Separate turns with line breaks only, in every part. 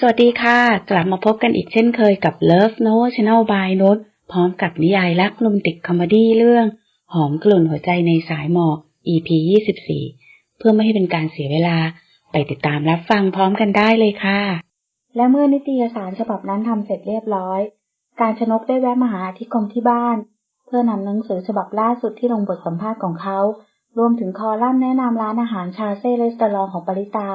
สวัสดีค่ะ กลับมาพบกันอีกเช่นเคยกับ Love Note Channel by Note พร้อมกับนิยายรักโรแมติกคอมเมดี้เรื่อง หอมกลุ่นหัวใจในสายหมอก EP 24 เพื่อไม่ให้เป็นการเสียเวลาไปติดตามรับฟังพร้อมกันได้เลยค่ะ
และเมื่อนิตยสารฉบับนั้นทำเสร็จเรียบร้อย การชนกได้แวะมาหาอธิคมที่บ้าน เพื่อนำหนังสือฉบับล่าสุดที่ลงบทสัมภาษณ์ของเขา รวมถึงคอลัมน์แนะนำร้านอาหารชาเซ่เรสตอรองของปริตา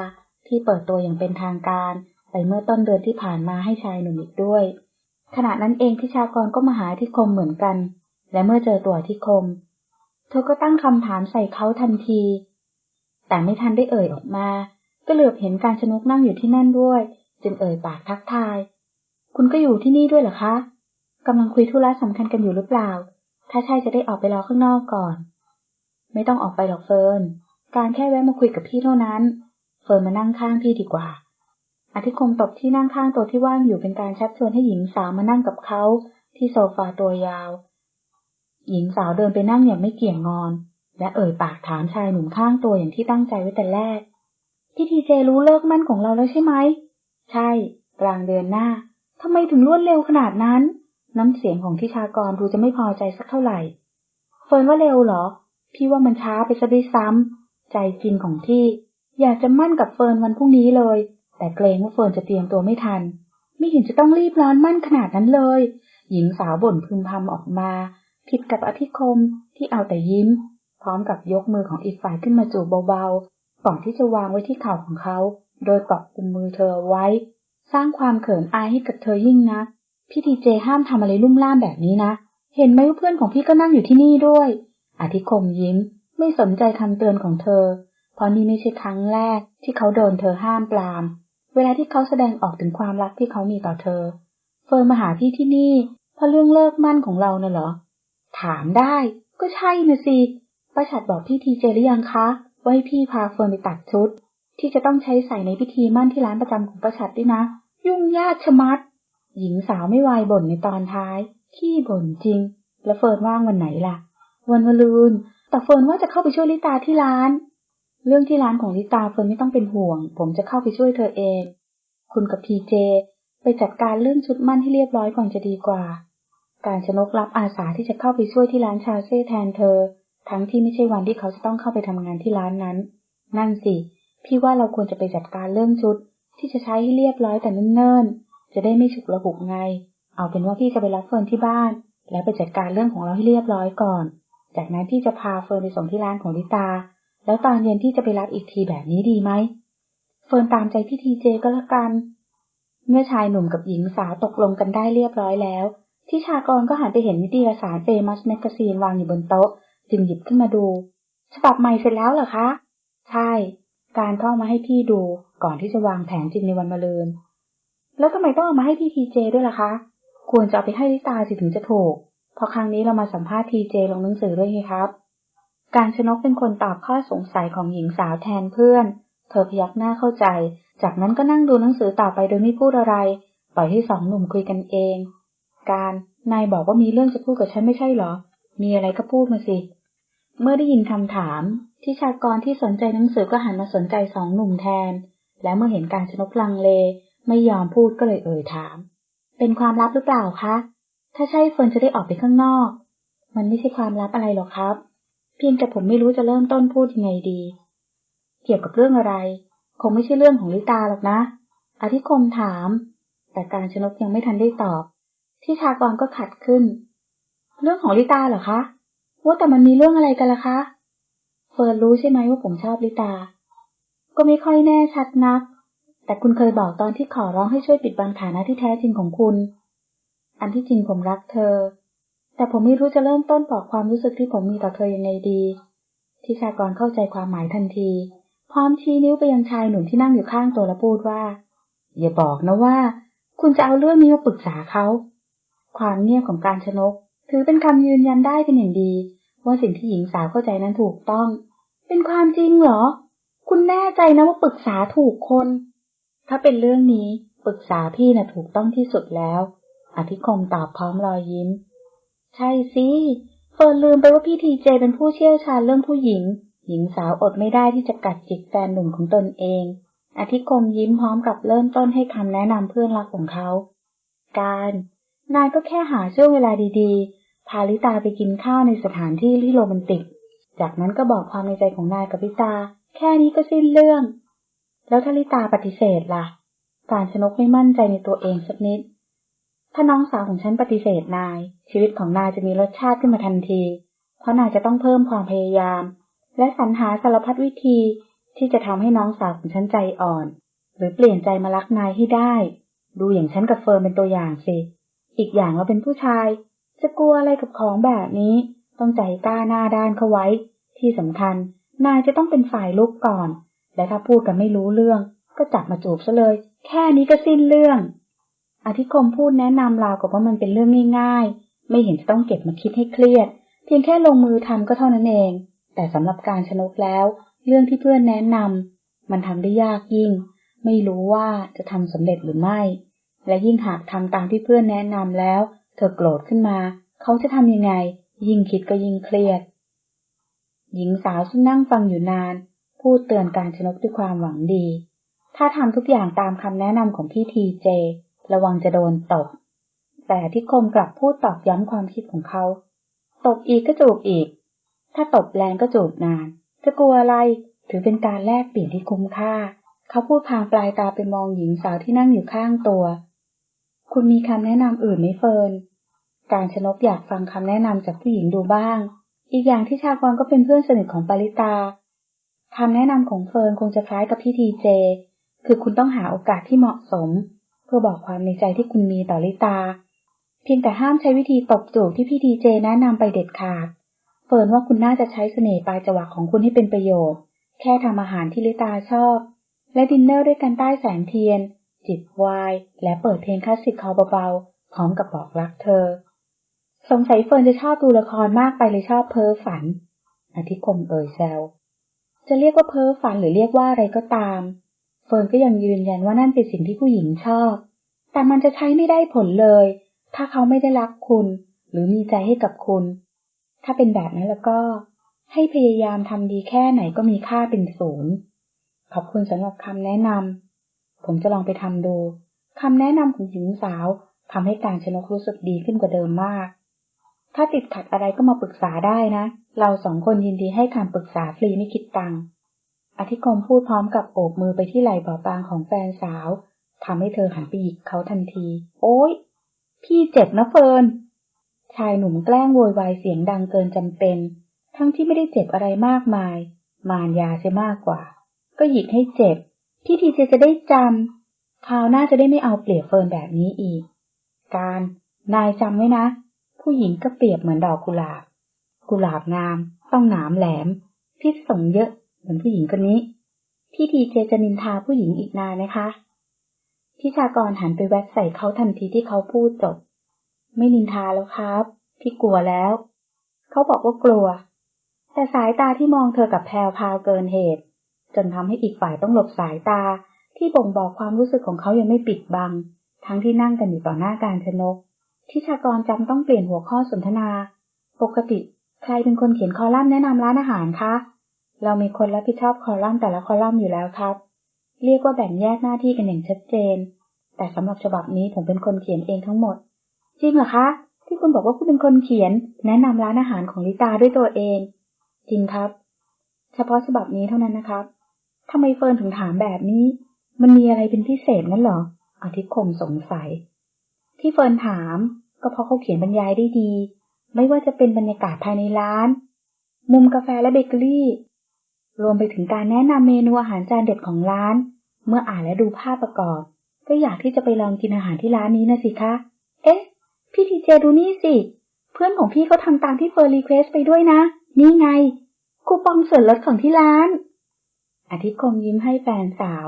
ที่เปิดตัวอย่างเป็นทางการ ไปเมื่อต้นเดือนที่ผ่านมาให้ชายหนุ่มอีกด้วย ขณะนั้นเองทิชากรก็มาหาอธิคมเหมือนกัน และเมื่อเจอตัวอธิคม เธอก็ตั้งคำถามใส่เขาทันที แต่ไม่ทันได้เอ่ยออกมา ก็เหลือบเห็นการชนกนั่งอยู่ที่นั่นด้วย จึงเอ่ยปากทักทาย คุณก็อยู่ที่นี่ด้วยเหรอคะกำลังคุยธุระสำคัญกันอยู่หรือเปล่า ถ้าใช่จะได้ออกไปรอข้างนอกก่อน ไม่ต้องออกไปหรอกเฟิร์น การแค่แวะมาคุยกับพี่เท่านั้น เฟิร์นมานั่งข้างพี่ดีกว่า อธิคมตบที่นั่งข้างตัวที่ว่างอยู่เป็นการชักชวนให้หญิงสาวมานั่งกับเขาที่โซฟาตัวยาว หญิงสาวเดินไปนั่งอย่างไม่เกี่ยงงอน และเอ่ยปากถามชายหนุ่มข้างตัวอย่างที่ตั้งใจไว้แต่แรก พี่ทีเจรู้เลิกมั่นของเราแล้วใช่ไหม ใช่ กลางเดือนหน้าทำไมถึงรวดเร็วขนาดนั้น น้ำเสียงของทิชากรดูจะไม่พอใจสักเท่าไหร่ เฟิร์นว่าเร็วเหรอ พี่ว่ามันช้าไปซะด้วยซ้ำใจจริงของพี่ อยากจะมั่นกับเฟิร์นวันพรุ่งนี้เลย แต่เกรงว่าเฟิร์นจะเตรียมตัวไม่ทัน ไม่เห็นจะต้องรีบร้อนมั่นขนาดนั้นเลย หญิงสาวบ่นพึมพำออกมา ผิดกับอธิคมที่เอาแต่ยิ้ม พร้อมกับยกมือของอีกฝ่ายขึ้นมาจูบเบาๆ ก่อนที่จะวางไว้ที่เข่าของเขา โดยเกาะกุมมือเธอไว้ สร้างความเขินอายให้กับเธอยิ่งนักพี่ทีเจห้ามทำอะไรลุ่มล่ามแบบนี้นะ เห็นไหมว่าเพื่อนของพี่ก็นั่งอยู่ที่นี่ด้วย อธิคมยิ้ม ไม่สนใจคำเตือนของเธอ เพราะนี่ไม่ใช่ครั้งแรกที่เขาโดนเธอห้ามปราม เวลาที่เขาแสดงออกถึงความรักที่เขามีต่อเธอ เฟิร์นมาหาพี่ที่นี่เพราะเรื่องเลิกมั่นของเราเน่ะเหรอ ถามได้ ก็ใช่นะสิป้าฉัดบอกพี่ทีเจหรือยังคะว่าให้พี่พาเฟิร์นไปตัดชุด ที่จะต้องใช้ใส่ในพิธีมั่นที่ร้านประจำของป้าฉัดด้วยนะ ยุ่งยากชะมัด หญิงสาวไม่วายบ่นในตอนท้าย ขี้บ่นจริง แล้วเฟิร์นว่างวันไหนล่ะ วันมะรืนแต่เฟิร์นว่าจะเข้าไปช่วยลิตาที่ร้าน เรื่องที่ร้านของลิตาเฟิร์นไม่ต้องเป็นห่วง ผมจะเข้าไปช่วยเธอเอง คุณกับทีเจ ไปจัดการเรื่องชุดมั่นให้เรียบร้อยก่อนจะดีกว่า การชนกรับอาสาที่จะเข้าไปช่วยที่ร้านชาเซ่แทนเธอ ทั้งที่ไม่ใช่วันที่เขาจะต้องเข้าไปทำงานที่ร้านนั้น นั่นสิ พี่ว่าเราควรจะไปจัดการเรื่องชุด ที่จะใช้ให้เรียบร้อยแต่เนิ่นๆ จะได้ไม่ฉุกระหุกไง เอาเป็นว่าพี่จะไปรับเฟิร์นที่บ้าน แล้วไปจัดการเรื่องของเราให้เรียบร้อยก่อน จากนั้นพี่จะพาเฟิร์นไปส่งที่ร้านของลิตา แล้วตอนเย็นพี่จะไปรับอีกทีแบบนี้ดีไหม เฟิร์นตามใจพี่ทีเจก็แล้วกัน เมื่อชายหนุ่มกับหญิงสาวตกลงกันได้เรียบร้อยแล้วที่ชากรก็หันไปเห็นนิตยสารเฟมัสแมกกาซีนวางอยู่บนโต๊ะ จึงหยิบขึ้นมาดู ฉบับใหม่เสร็จแล้วเหรอคะ ใช่ การเข้ามาให้พี่ดูก่อนที่จะวางแผนจริงในวันมะรืน แล้วทำไมต้องเอามาให้พี่ทีเจด้วยล่ะคะ ควรจะเอาไปให้ลิตาสิถึงจะถูก เพราะครั้งนี้เรามาสัมภาษณ์ทีเจลงหนังสือด้วยไงครับ การชนกเป็นคนตอบข้อสงสัยของหญิงสาวแทนเพื่อน เธอพยักหน้าเข้าใจ จากนั้นก็นั่งดูหนังสือต่อไปโดยไม่พูดอะไร ปล่อยให้สองหนุ่มคุยกันเอง การ นายบอกว่ามีเรื่องจะพูดกับฉันไม่ใช่เหรอ มีอะไรก็พูดมาสิ เมื่อได้ยินคำถาม ที่ชากรที่สนใจหนังสือก็หันมาสนใจสองหนุ่มแทน และเมื่อเห็นการชนกลังเล ไม่ยอมพูดก็เลยเอ่ยถาม เป็นความลับหรือเปล่าคะ ถ้าใช่เฟิร์นจะได้ออกไปข้างนอก มันไม่ใช่ความลับอะไรหรอกครับ พียงแต่ผมไม่รู้จะเริ่มต้นพูดยังไงดี เกี่ยวกับเรื่องอะไร คงไม่ใช่เรื่องของลิตาหรอกนะ อธิคมถาม แต่การชนกยังไม่ทันได้ตอบ ที่ชากรก็ขัดขึ้น เรื่องของลิตาเหรอคะ ว่าแต่มันมีเรื่องอะไรกันล่ะคะ เฟิร์นรู้ใช่ไหมว่าผมชอบลิตา ก็ไม่ค่อยแน่ชัดนัก แต่คุณเคยบอกตอนที่ขอร้องให้ช่วยปิดบังฐานะที่แท้จริงของคุณ อันที่จริงผมรักเธอ แต่ผมไม่รู้จะเริ่มต้นบอกความรู้สึกที่ผมมีต่อเธอยังไงดีที่ชากรเข้าใจความหมายทันที พร้อมชี้นิ้วไปยังชายหนุ่มที่นั่งอยู่ข้างตัวและพูดว่า อย่าบอกนะว่า คุณจะเอาเรื่องนี้มาปรึกษาเขา ความเงียบของการชนก ถือเป็นคำยืนยันได้เป็นอย่างดี ว่าสิ่งที่หญิงสาวเข้าใจนั้นถูกต้อง เป็นความจริงเหรอ คุณแน่ใจนะว่าปรึกษาถูกคน ถ้าเป็นเรื่องนี้ปรึกษาพี่น่ะถูกต้องที่สุดแล้วอธิคมตอบพร้อมรอยยิ้ม ใช่สิเฟิร์นลืมไปว่าพี่ทีเจเป็นผู้เชี่ยวชาญเรื่องผู้หญิง หญิงสาวอดไม่ได้ที่จะกัดจิกแฟนหนุ่มของตนเอง อธิคมยิ้มพร้อมกับเริ่มต้นให้คำแนะนำเพื่อนรักของเขา การ นายก็แค่หาช่วงเวลาดีๆ พาลิตาไปกินข้าวในสถานที่ที่โรแมนติก จากนั้นก็บอกความในใจของนายกับลิตา แค่นี้ก็สิ้นเรื่อง แล้วถ้าลิตาปฏิเสธล่ะ การชนกไม่มั่นใจในตัวเองสักนิด ถ้าน้องสาวของฉันปฏิเสธนาย ชีวิตของนายจะมีรสชาติขึ้นมาทันที เพราะนายจะต้องเพิ่มความพยายาม และสรรหาสารพัดวิธีที่จะทำให้น้องสาวของฉันใจอ่อน หรือเปลี่ยนใจมารักนายให้ได้ ดูอย่างฉันกับเฟิร์นเป็นตัวอย่างสิ อีกอย่างเราเป็นผู้ชาย จะกลัวอะไรกับของแบบนี้ ต้องใจกล้าหน้าด้านเข้าไว้ ที่สำคัญ นายจะต้องเป็นฝ่ายลุกก่อน และถ้าพูดกันไม่รู้เรื่อง ก็จับมาจูบซะเลย แค่นี้ก็สิ้นเรื่อง อธิคมพูดแนะนำราวกับว่ามันเป็นเรื่องง่าย ๆ ไม่เห็นจะต้องเก็บมาคิดให้เครียด เพียงแค่ลงมือทำก็เท่านั้นเอง แต่สำหรับการชนกแล้ว เรื่องที่เพื่อนแนะนำมันทำได้ยากยิ่ง ไม่รู้ว่าจะทำสำเร็จหรือไม่ และยิ่งหากทำตามที่เพื่อนแนะนำแล้ว เธอโกรธขึ้นมา เขาจะทำยังไง ยิ่งคิดก็ยิ่งเครียด หญิงสาวซึ่งนั่งฟังอยู่นาน พูดเตือนการชนกด้วยความหวังดี ถ้าทำทุกอย่างตามคำแนะนำของพี่ทีเจ ระวังจะโดนตบ แต่ที่คมกลับพูดตอกย้ำความคิดของเขา ตบอีกก็จูบอีก ถ้าตบแรงก็จูบนาน จะกลัวอะไร ถือเป็นการแลกเปลี่ยนที่คุ้มค่า เขาพูดพางปลายตาไปมองหญิงสาวที่นั่งอยู่ข้างตัว คุณมีคำแนะนำอื่นไหมเฟิร์น การชนกอยากฟังคำแนะนำจากผู้หญิงดูบ้าง อีกอย่างที่ชากรก็เป็นเพื่อนสนิทของปาริตาคำแนะนำของเฟิร์นคงจะคล้ายกับพี่ทีเจ คือคุณต้องหาโอกาสที่เหมาะสม พื่อบอกความในใจที่คุณมีต่อลิตา เพียงแต่ห้ามใช้วิธีตบจูบที่พี่ทีเจแนะนำไปเด็ดขาด เฟิร์นว่าคุณน่าจะใช้เสน่ห์ปลายจวักของคุณให้เป็นประโยชน์ แค่ทำอาหารที่ลิตาชอบ และดินเนอร์ด้วยกันใต้แสงเทียน จิบไวน์และเปิดเพลงคลาสสิกคอเบาๆพร้อมกับบอกรักเธอ สงสัยเฟิร์นจะชอบดูละครมากไปเลยชอบเพ้อฝันอธิคมเอ่ยแซวจะเรียกว่าเพ้อฝันหรือเรียกว่าอะไรก็ตาม ฟิร์นก็ยังยืนยันว่านั่นเป็นสิ่งที่ผู้หญิงชอบ แต่มันจะใช้ไม่ได้ผลเลย ถ้าเขาไม่ได้รักคุณ หรือมีใจให้กับคุณ ถ้าเป็นแบบนั้นแล้วก็ ให้พยายามทำดีแค่ไหนก็มีค่าเป็นศูนย์ ขอบคุณสำหรับคำแนะนำ ผมจะลองไปทำดู คำแนะนำของหญิงสาวทำให้การชนกรู้สึกดีขึ้นกว่าเดิมมาก ถ้าติดขัดอะไรก็มาปรึกษาได้นะ เราสองคนยินดีให้คำปรึกษาฟรีไม่คิดตังค์ อธิคมพูดพร้อมกับโอบมือไปที่ไหล่บอบบางของแฟนสาวทำให้เธอหันไปหยิกเขาทันที โอ๊ย พี่เจ็บนะเฟิร์น ชายหนุ่มแกล้งโวยวายเสียงดังเกินจำเป็น ทั้งที่ไม่ได้เจ็บอะไรมากมาย มารยาใช่มากกว่า ก็หยิกให้เจ็บ พี่ทีเจจะได้จำคราวหน้าจะได้ไม่เอาเปรียบเฟิร์นแบบนี้อีก การ นายจำไว้นะ ผู้หญิงก็เปรียบเหมือนดอกกุหลาบ กุหลาบงาม ต้องหนามแหลม พิษส่งเยอะ เหมือนผู้หญิงคนนี้ พี่ทีเจจะนินทาผู้หญิงอีกนานไหมคะพี่ชากรหันไปแวบใส่เขาทันทีที่เขาพูดจบ ไม่นินทาแล้วครับ พี่กลัวแล้ว เขาบอกว่ากลัว แต่สายตาที่มองเธอกับแพรวพาวเกินเหตุ จนทำให้อีกฝ่ายต้องหลบสายตาที่บ่งบอกความรู้สึกของเขายังไม่ปิดบัง ทั้งที่นั่งกันอยู่ต่อหน้าการชนกที่ชากรจำต้องเปลี่ยนหัวข้อสนทนา ปกติ ใครเป็นคนเขียนคอลัมน์แนะนำร้านอาหารคะ เรามีคนรับผิดชอบคอลัมน์แต่ละคอลัมน์อยู่แล้วครับ เรียกว่าแบ่งแยกหน้าที่กันอย่างชัดเจน แต่สำหรับฉบับนี้ผมเป็นคนเขียนเองทั้งหมด จริงเหรอคะ ที่คุณบอกว่าคุณเป็นคนเขียน แนะนำร้านอาหารของลิตาด้วยตัวเอง จริงครับ เฉพาะฉบับนี้เท่านั้นนะครับทำไมเฟิร์นถึงถามแบบนี้ มันมีอะไรเป็นพิเศษนั่นเหรออาทิตย์คมสงสัย ที่เฟิร์นถาม ก็เพราะเขาเขียนบรรยายได้ดี ไม่ว่าจะเป็นบรรยากาศภายในร้าน มุมกาแฟและเบเกอรี่ รวมไปถึงการแนะนำเมนูอาหารจานเด็ดของร้าน เมื่ออ่านและดูภาพประกอบ ก็อยากที่จะไปลองกินอาหารที่ร้านนี้นะสิคะ เอ๊ะ พี่ทีเจดูนี่สิ เพื่อนของพี่เขาทำตามที่เฟิร์นรีเควสไปด้วยนะ นี่ไง คูปองส่วนลดของที่ร้าน อาทิตย์คมยิ้มให้แฟนสาว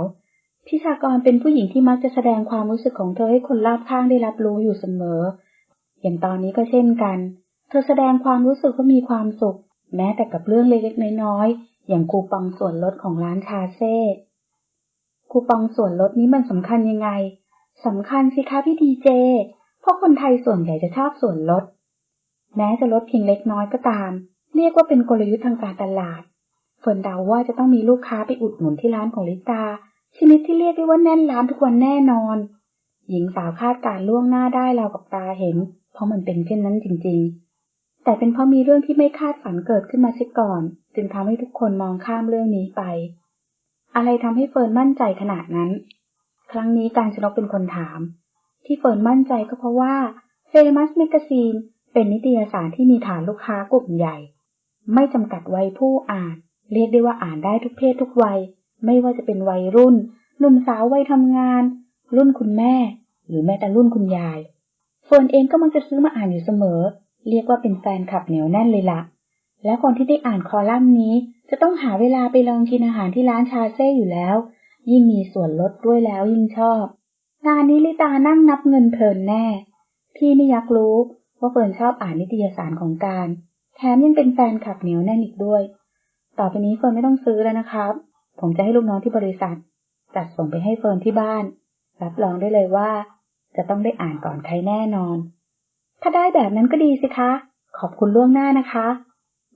พิชากรเป็นผู้หญิงที่มักจะแสดงความรู้สึกของเธอให้คนรอบข้างได้รับรู้อยู่เสมอ อย่างตอนนี้ก็เช่นกัน เธอแสดงความรู้สึกว่ามีความสุข แม้แต่กับเรื่องเล็กๆน้อยๆ อย่างคูปองส่วนลดของร้านชาเซ่คูปองส่วนลดนี้มันสำคัญยังไงสำคัญสิคะพี่ดีเจ เพราะคนไทยส่วนใหญ่จะชอบส่วนลด แม้จะลดเพียงเล็กน้อยก็ตาม เรียกว่าเป็นกลยุทธ์ทางการตลาดเฟิร์นเดาว่าจะต้องมีลูกค้าไปอุดหนุนที่ร้านของลิตา ชนิดที่เรียกได้ว่าแน่นล้านทุกวันแน่นอน หญิงสาวคาดการล่วงหน้าได้เรากับตาเห็น เพราะมันเป็นเช่นนั้นจริงๆ แต่เป็นเพราะมีเรื่องที่ไม่คาดฝันเกิดขึ้นมาเสียก่อน จึงทำให้ทุกคนมองข้ามเรื่องนี้ไป อะไรทำให้เฟิร์นมั่นใจขนาดนั้น ครั้งนี้การชนกเป็นคนถาม ที่เฟิร์นมั่นใจก็เพราะว่า Famous Magazine เป็นนิตยสารที่มีฐานลูกค้ากลุ่มใหญ่ ไม่จำกัดวัยผู้อ่าน เรียกได้ว่าอ่านได้ทุกเพศทุกวัย ไม่ว่าจะเป็นวัยรุ่น หนุ่มสาววัยทำงาน รุ่นคุณแม่ หรือแม้แต่รุ่นคุณยายเฟิร์นเองก็มักจะซื้อมาอ่านอยู่เสมอ เรียกว่าเป็นแฟนคลับเหนียวแน่นเลยล่ะ และคนที่ได้อ่านคอลัมน์นี้ จะต้องหาเวลาไปลองกินอาหารที่ร้านชาเซ่อยู่แล้ว ยิ่งมีส่วนลดด้วยแล้วยิ่งชอบ งานนี้ลิตานั่งนับเงินเพลินแน่ พี่ไม่อยากรู้ว่าเฟิร์นชอบอ่านนิตยสารของการ แถมยังเป็นแฟนคลับเหนียวแน่นอีกด้วย ต่อไปนี้เฟิร์นไม่ต้องซื้อแล้วนะครับ ผมจะให้ลูกน้องที่บริษัท จัดส่งไปให้เฟิร์นที่บ้าน รับรองได้เลยว่า จะต้องได้อ่านก่อนใครแน่นอน ถ้าได้แบบนั้นก็ดีสิคะ ขอบคุณล่วงหน้านะคะ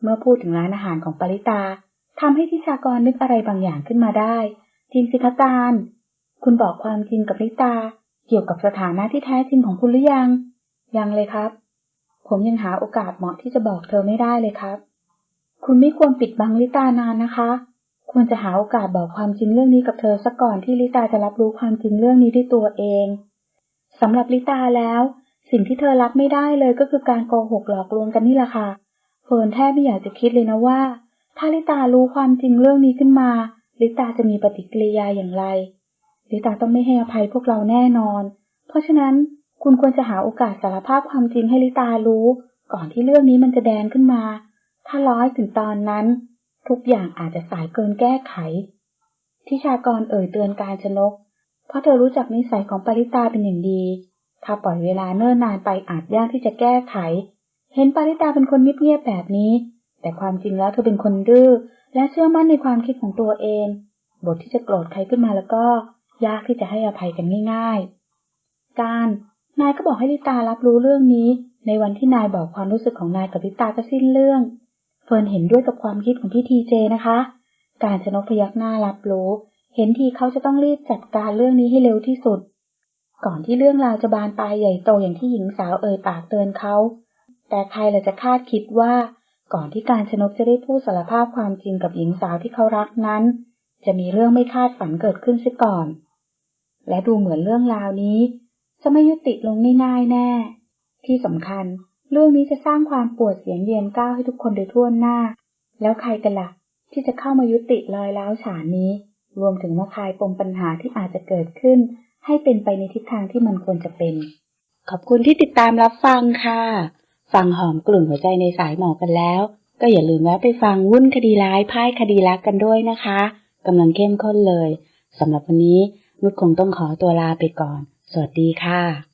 เมื่อพูดถึงร้านอาหารของปริตาทำให้ทิชากรนึกอะไรบางอย่างขึ้นมาได้ จริงสิคะการคุณบอกความจริงกับลิตา เกี่ยวกับสถานะที่แท้จริงของคุณหรือยัง ยังเลยครับ ผมยังหาโอกาสเหมาะที่จะบอกเธอไม่ได้เลยครับ คุณไม่ควรปิดบังลิตานานนะคะ ควรจะหาโอกาสบอกความจริงเรื่องนี้กับเธอซะก่อนที่ลิตาจะรับรู้ความจริงเรื่องนี้ด้วยตัวเองสำหรับลิตาแล้ว สิ่งที่เธอรับไม่ได้เลยก็คือการโกหกหลอกลวงกันนี่แหละค่ะ เฟิร์นแทบไม่อยากจะคิดเลยนะว่า ถ้าลิตารู้ความจริงเรื่องนี้ขึ้นมา ลิตาจะมีปฏิกิริยาอย่างไร ลิตาต้องไม่ให้อภัยพวกเราแน่นอน เพราะฉะนั้นคุณควรจะหาโอกาสสารภาพความจริงให้ลิตารู้ ก่อนที่เรื่องนี้มันจะแดงขึ้นมา ถ้าร้อยถึงตอนนั้น ทุกอย่างอาจจะสายเกินแก้ไข ทิชากรเอ่ยเตือนการชนก เพราะเธอรู้จักนิสัยของปริตาเป็นอย่างดี ถ้าปล่อยเวลาเนิ่นนานไปอาจยากที่จะแก้ไข เห็นปาริตาเป็นคนเงียบๆแบบนี้ แต่ความจริงแล้วเธอเป็นคนดื้อและเชื่อมั่นในความคิดของตัวเอง บทที่จะโกรธใครขึ้นมาแล้วก็ ยากที่จะให้อภัยกันง่ายๆ การนายก็บอกให้ลิตารับรู้เรื่องนี้ ในวันที่นายบอกความรู้สึกของนายกับลิตาก็สิ้นเรื่อง เฟิร์นเห็นด้วยกับความคิดของพี่ทีเจนะคะ การชนกพยักหน้ารับรู้ เห็นทีเขาจะต้องรีบจัดการเรื่องนี้ให้เร็วที่สุด ก่อนที่เรื่องราวจะบานปลายใหญ่โตอย่างที่หญิงสาวเอ่ยปากเตือนเขา แต่ใครล่ะจะคาดคิดว่า ก่อนที่การชนกจะได้พูดสารภาพความจริงกับหญิงสาวที่เขารักนั้น จะมีเรื่องไม่คาดฝันเกิดขึ้นเสียก่อน และดูเหมือนเรื่องราวนี้ จะไม่ยุติลงง่ายๆแน่ ที่สำคัญ เรื่องนี้จะสร้างความปวดเสียงเรียนก้าวให้ทุกคนโดยทั่วหน้า แล้วใครกันละ่ะที่จะเข้ามายุติรอยร้าวฉานนี้ รวมถึงมาคลายปมปัญหาที่อาจจะเกิดขึ้น ให้เป็นไปในทิศทางที่มันควรจะเป็น
ขอบคุณที่ติดตามรับฟังค่ะ ฟังหอมกลุ่นหัวใจในสายหมอกกันแล้ว ก็อย่าลืมแวะไปฟังวุ่นคดีร้ายพ่ายคดีรักกันด้วยนะคะกำลังเข้มข้นเลยสำหรับวันนี้นุชคงต้องขอตัวลาไปก่อน สวัสดีค่ะ